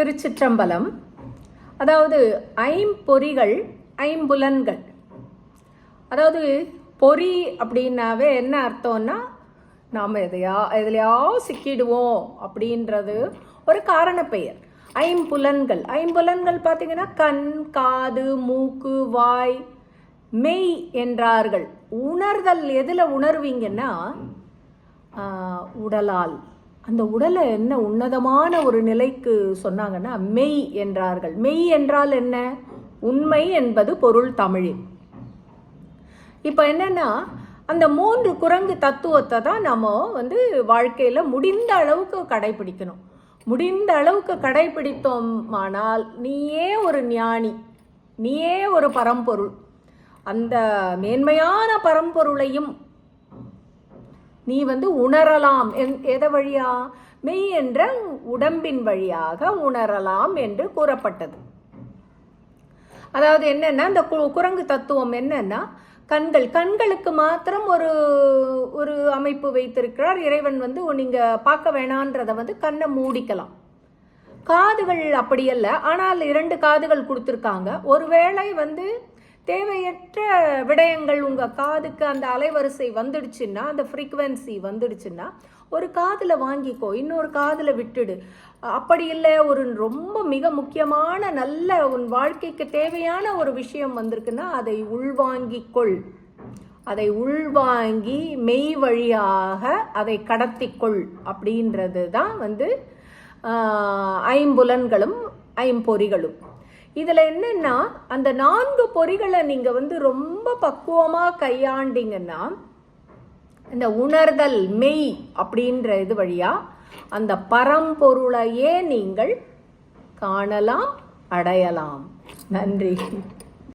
திருச்சிற்றம்பலம். அதாவது ஐம்பொறிகள் ஐம்புலன்கள் அதாவது பொறி அப்படின்னாவே என்ன அர்த்தம்னா நாம் எதையா எதுலையா சிக்கிடுவோம் அப்படின்றது ஒரு காரணப்பெயர் ஐம்புலன்கள் ஐம்புலன்கள் பார்த்தீங்கன்னா கண் காது மூக்கு வாய் மெய் என்றார்கள். உணர்தல் எதில் உணர்வீங்கன்னா உடலால். அந்த உடலை என்ன உன்னதமான ஒரு நிலைக்கு சொன்னாங்கன்னா மெய் என்றார்கள். மெய் என்றால் என்ன? உண்மை என்பது பொருள் தமிழில். இப்போ என்னன்னா அந்த மூன்று குரங்கு தத்துவத்தை தான் நம்ம வந்து வாழ்க்கையில் முடிந்த அளவுக்கு கடைபிடிக்கணும். முடிந்த அளவுக்கு கடைபிடித்தோமானால் நீயே ஒரு ஞானி நீயே ஒரு பரம்பொருள். அந்த மேன்மையான பரம்பொருளையும் நீ வந்து உணரலாம் என்- எதை வழியா? மெய் என்ற உடம்பின் வழியாக உணரலாம் என்று கூறப்பட்டது. அதாவது என்னென்னா இந்த கு- குரங்கு தத்துவம் என்னன்னா கண்கள் கண்களுக்கு மாத்திரம் ஒரு ஒரு அமைப்பு வைத்திருக்கிறார். இறைவன் வந்து நீங்கள் பார்க்க வேணான்றதை வந்து கண்ணை மூடிக்கலாம். காதுகள் அப்படியல்ல ஆனால் இரண்டு காதுகள் கொடுத்துருக்காங்க. ஒருவேளை வந்து தேவையற்ற விடயங்கள் உங்கள் காதுக்கு அந்த அலைவரிசை வந்துடுச்சுன்னா அந்த ஃப்ரீக்குவென்சி வந்துடுச்சுன்னா ஒரு காதில் வாங்கிக்கோ இன்னொரு காதில் விட்டுடு. அப்படி இல்லை ஒரு ரொம்ப மிக முக்கியமான நல்ல உன் வாழ்க்கைக்கு தேவையான ஒரு விஷயம் வந்திருக்குன்னா அதை உள்வாங்கிக்கொள். அதை உள்வாங்கி மெய் வழியாக அதை கடத்திக்கொள் அப்படின்றது தான் வந்து ஐம்புலன்களும் ஐம்பொறிகளும். இதில் என்னென்னா அந்த நான்கு பொறிகளை நீங்கள் வந்து ரொம்ப பக்குவமாக கையாண்டிங்கன்னா இந்த உணர்தல் மெய் அப்படின்ற இது வழியாக அந்த பரம்பொருளையே நீங்கள் காணலாம் அடையலாம். நன்றி.